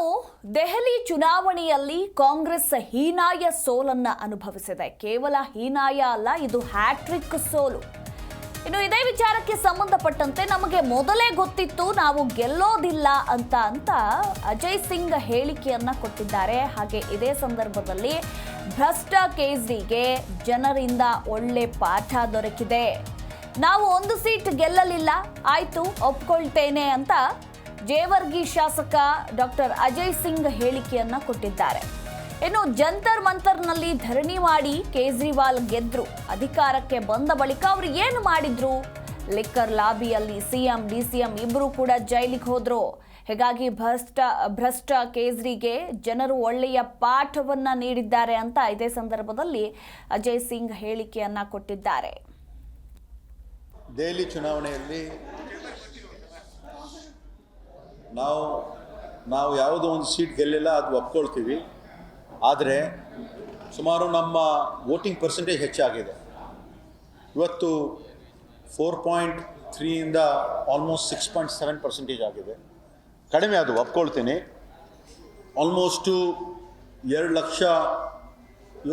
ಇನ್ನು ದೆಹಲಿ ಚುನಾವಣೆಯಲ್ಲಿ ಕಾಂಗ್ರೆಸ್ ಹೀನಾಯ ಸೋಲನ್ನ ಅನುಭವಿಸಿದೆ. ಕೇವಲ ಹೀನಾಯ ಅಲ್ಲ, ಇದು ಹ್ಯಾಟ್ರಿಕ್ ಸೋಲು. ಇನ್ನು ಇದೇ ವಿಚಾರಕ್ಕೆ ಸಂಬಂಧಪಟ್ಟಂತೆ ನಮಗೆ ಮೊದಲೇ ಗೊತ್ತಿತ್ತು, ನಾವು ಗೆಲ್ಲೋದಿಲ್ಲ ಅಂತ ಅಂತ ಅಜಯ್ ಸಿಂಗ್ ಹೇಳಿಕೆಯನ್ನ ಕೊಟ್ಟಿದ್ದಾರೆ. ಹಾಗೆ ಇದೇ ಸಂದರ್ಭದಲ್ಲಿ ಭ್ರಷ್ಟ ಕೇಸಿಗೆ ಜನರಿಂದ ಒಳ್ಳೆ ಪಾಠ ದೊರಕಿದೆ. ನಾವು ಒಂದು ಸೀಟ್ ಗೆಲ್ಲಲಿಲ್ಲ, ಆಯ್ತು ಒಪ್ಕೊಳ್ತೇನೆ ಅಂತ ಜೇವರ್ಗಿ ಶಾಸಕ ಡಾಕ್ಟರ್ ಅಜಯ್ ಸಿಂಗ್ ಹೇಳಿಕೆಯನ್ನ ಕೊಟ್ಟಿದ್ದಾರೆ. ಇನ್ನು ಜಂತರ್ ಮಂತರ್ನಲ್ಲಿ ಧರಣಿ ಮಾಡಿ ಕೇಜ್ರಿವಾಲ್ ಗೆದ್ರು. ಅಧಿಕಾರಕ್ಕೆ ಬಂದ ಬಳಿಕ ಅವರು ಏನು ಮಾಡಿದ್ರು? ಲಿಕ್ಕರ್ ಲಾಬಿಯಲ್ಲಿ ಸಿಎಂ, ಡಿಸಿಎಂ ಇಬ್ಬರು ಕೂಡ ಜೈಲಿಗೆ ಹೋದ್ರು. ಹೀಗಾಗಿ ಭ್ರಷ್ಟ ಭ್ರಷ್ಟ ಕೇಜ್ರಿಗೆ ಜನರು ಒಳ್ಳೆಯ ಪಾಠವನ್ನ ನೀಡಿದ್ದಾರೆ ಅಂತ ಇದೇ ಸಂದರ್ಭದಲ್ಲಿ ಅಜಯ್ ಸಿಂಗ್ ಹೇಳಿಕೆಯನ್ನ ಕೊಟ್ಟಿದ್ದಾರೆ. ದೆಹಲಿ ಚುನಾವಣೆಯಲ್ಲಿ ನಾವು ನಾವು ಯಾವುದೋ ಒಂದು ಸೀಟ್ ಗೆಲ್ಲಿಲ್ಲ, ಅದು ಒಪ್ಕೊಳ್ತೀವಿ. ಆದರೆ ಸುಮಾರು ನಮ್ಮ ವೋಟಿಂಗ್ ಪರ್ಸೆಂಟೇಜ್ ಹೆಚ್ಚಾಗಿದೆ ಇವತ್ತು four point ತ್ರೀಯಿಂದ almost six point seven percentage ಆಗಿದೆ. ಕಡಿಮೆ ಅದು, ಒಪ್ಕೊಳ್ತೀನಿ. ಆಲ್ಮೋಸ್ಟು ಎರಡು ಲಕ್ಷ,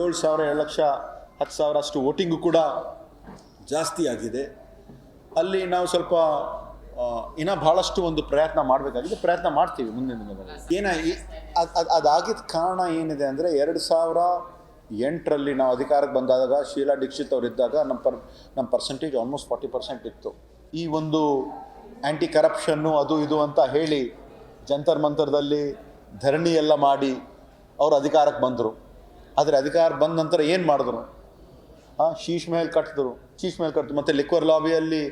ಏಳು ಸಾವಿರ, ಎರಡು ಲಕ್ಷ, ಹತ್ತು ಸಾವಿರ ಅಷ್ಟು ವೋಟಿಂಗು ಕೂಡ ಜಾಸ್ತಿ ಆಗಿದೆ. ಅಲ್ಲಿ ನಾವು ಸ್ವಲ್ಪ ಇನ್ನೂ ಭಾಳಷ್ಟು ಒಂದು ಪ್ರಯತ್ನ ಮಾಡಬೇಕಾಗಿದೆ. ಪ್ರಯತ್ನ ಮಾಡ್ತೀವಿ ಮುಂದಿನ ದಿನಗಳಲ್ಲಿ. ಏನ ಅದು ಅದಾಗಿದ್ದ ಕಾರಣ ಏನಿದೆ ಅಂದರೆ ಎರಡು ಸಾವಿರ ಎಂಟರಲ್ಲಿ ನಾವು ಅಧಿಕಾರಕ್ಕೆ ಬಂದಾಗ, ಶೀಲಾ ದೀಕ್ಷಿತ್ ಅವರಿದ್ದಾಗ ನಮ್ಮ ಪರ್ ನಮ್ಮ ಪರ್ಸೆಂಟೇಜ್ ಆಲ್ಮೋಸ್ಟ್ ಫಾರ್ಟಿ ಪರ್ಸೆಂಟ್ ಇತ್ತು. ಈ ಒಂದು ಆ್ಯಂಟಿ ಕರಪ್ಷನ್ನು ಅದು ಇದು ಅಂತ ಹೇಳಿ ಜಂತರ್ ಮಂತರದಲ್ಲಿ ಧರಣಿ ಎಲ್ಲ ಮಾಡಿ ಅವರು ಅಧಿಕಾರಕ್ಕೆ ಬಂದರು. ಆದರೆ ಅಧಿಕಾರ ಬಂದ ನಂತರ ಏನು ಮಾಡಿದ್ರು? ಹಾಂ ಶೀಶ್ ಮೇಲೆ ಕಟ್ಟಿದ್ರು ಶೀಶ್ ಮೇಲೆ ಕಟ್ಟಿದ್ರು ಮತ್ತು ಲಿಕ್ವರ್ ಲಾಬಿಯಲ್ಲಿ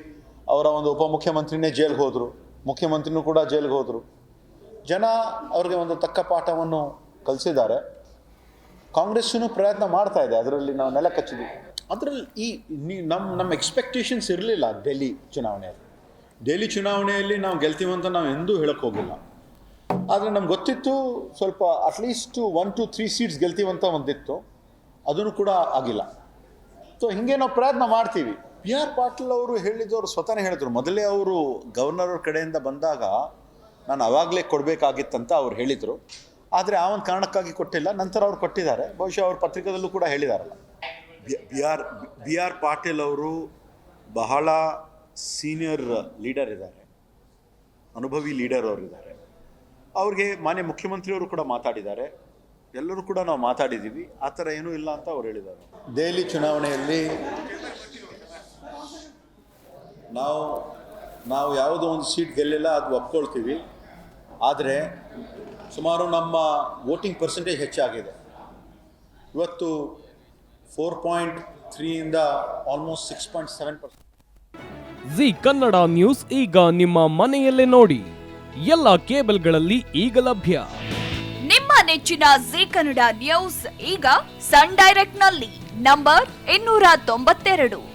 ಅವರ ಒಂದು ಉಪಮುಖ್ಯಮಂತ್ರಿನೇ ಜೈಲ್ಗೆ ಹೋದರು. ಮುಖ್ಯಮಂತ್ರಿನೂ ಕೂಡ ಜೈಲ್ಗೆ ಹೋದರು. ಜನ ಅವ್ರಿಗೆ ಒಂದು ತಕ್ಕ ಪಾಠವನ್ನು ಕಲಿಸಿದ್ದಾರೆ. ಕಾಂಗ್ರೆಸ್ಸೂ ಪ್ರಯತ್ನ ಮಾಡ್ತಾ ಇದೆ. ಅದರಲ್ಲಿ ನಾವು ನೆಲ ಕಚ್ಚಿದ್ವಿ. ಅದರಲ್ಲಿ ಈ ನಮ್ಮ ನಮ್ಮ ಎಕ್ಸ್ಪೆಕ್ಟೇಷನ್ಸ್ ಇರಲಿಲ್ಲ ಡೆಲ್ಲಿ ಚುನಾವಣೆಯಲ್ಲಿ. ಡೆಲ್ಲಿ ಚುನಾವಣೆಯಲ್ಲಿ ನಾವು ಗೆಲ್ತೀವಿ ಅಂತ ನಾವು ಎಂದೂ ಹೇಳಕ್ಕೆ ಹೋಗಿಲ್ಲ. ಆದರೆ ನಮ್ಗೆ ಗೊತ್ತಿತ್ತು ಸ್ವಲ್ಪ at least one two three seats ಗೆಲ್ತೀವಂತ ಒಂದಿತ್ತು. ಅದನ್ನು ಕೂಡ ಆಗಿಲ್ಲ. ಸೊ ಹಿಂಗೆ ನಾವು ಪ್ರಯತ್ನ ಮಾಡ್ತೀವಿ. ಬಿ ಆರ್ ಪಾಟೀಲ್ ಅವರು ಹೇಳಿದವರು ಸ್ವತಃ ಹೇಳಿದ್ರು. ಮೊದಲೇ ಅವರು ಗವರ್ನರ್ ಕಡೆಯಿಂದ ಬಂದಾಗ ನಾನು ಅವಾಗಲೇ ಕೊಡಬೇಕಾಗಿತ್ತಂತ ಅವ್ರು ಹೇಳಿದರು. ಆದರೆ ಆ ಒಂದು ಕಾರಣಕ್ಕಾಗಿ ಕೊಟ್ಟಿಲ್ಲ. ನಂತರ ಅವ್ರು ಕೊಟ್ಟಿದ್ದಾರೆ. ಬಹುಶಃ ಅವ್ರ ಪತ್ರಿಕೆದಲ್ಲೂ ಕೂಡ ಹೇಳಿದಾರಲ್ಲ. B R B R Patil ಅವರು ಬಹಳ ಸೀನಿಯರ್ ಲೀಡರ್ ಇದ್ದಾರೆ. ಅನುಭವಿ ಲೀಡರ್ ಅವರು ಇದ್ದಾರೆ. ಅವ್ರಿಗೆ ಮಾನ್ಯ ಮುಖ್ಯಮಂತ್ರಿಯವರು ಕೂಡ ಮಾತಾಡಿದ್ದಾರೆ. ಎಲ್ಲರೂ ಕೂಡ ನಾವು ಮಾತಾಡಿದ್ದೀವಿ. ಆ ಥರ ಏನೂ ಇಲ್ಲ ಅಂತ ಅವ್ರು ಹೇಳಿದ್ದಾರೆ. ದೆಹಲಿ ಚುನಾವಣೆಯಲ್ಲಿ ನಾವು ನಾವು ಯಾವುದೋ ಒಂದು ಸೀಟ್ ಗೆಲ್ಲಿಲ್ಲ ಅದು ಒಪ್ಕೊಳ್ತೀವಿ. ಆದರೆ ಸುಮಾರು ನಮ್ಮ ವೋಟಿಂಗ್ ಪರ್ಸೆಂಟೇಜ್ ಹೆಚ್ಚಾಗಿದೆ. ಇವತ್ತು four point ತ್ರೀಯಿಂದ almost six point seven percent Zee Kannada news ಈಗ ನಿಮ್ಮ ಮನೆಯಲ್ಲೇ ನೋಡಿ. ಎಲ್ಲ ಕೇಬಲ್ಗಳಲ್ಲಿ ಈಗ ಲಭ್ಯ. ನಿಮ್ಮ ನೆಚ್ಚಿನ ಜಿ ಕನ್ನಡ ನ್ಯೂಸ್ ಈಗ ಸನ್ ಡೈರೆಕ್ಟ್ನಲ್ಲಿ ನಂಬರ್ ಇನ್ನೂರ ತೊಂಬತ್ತೆರಡು.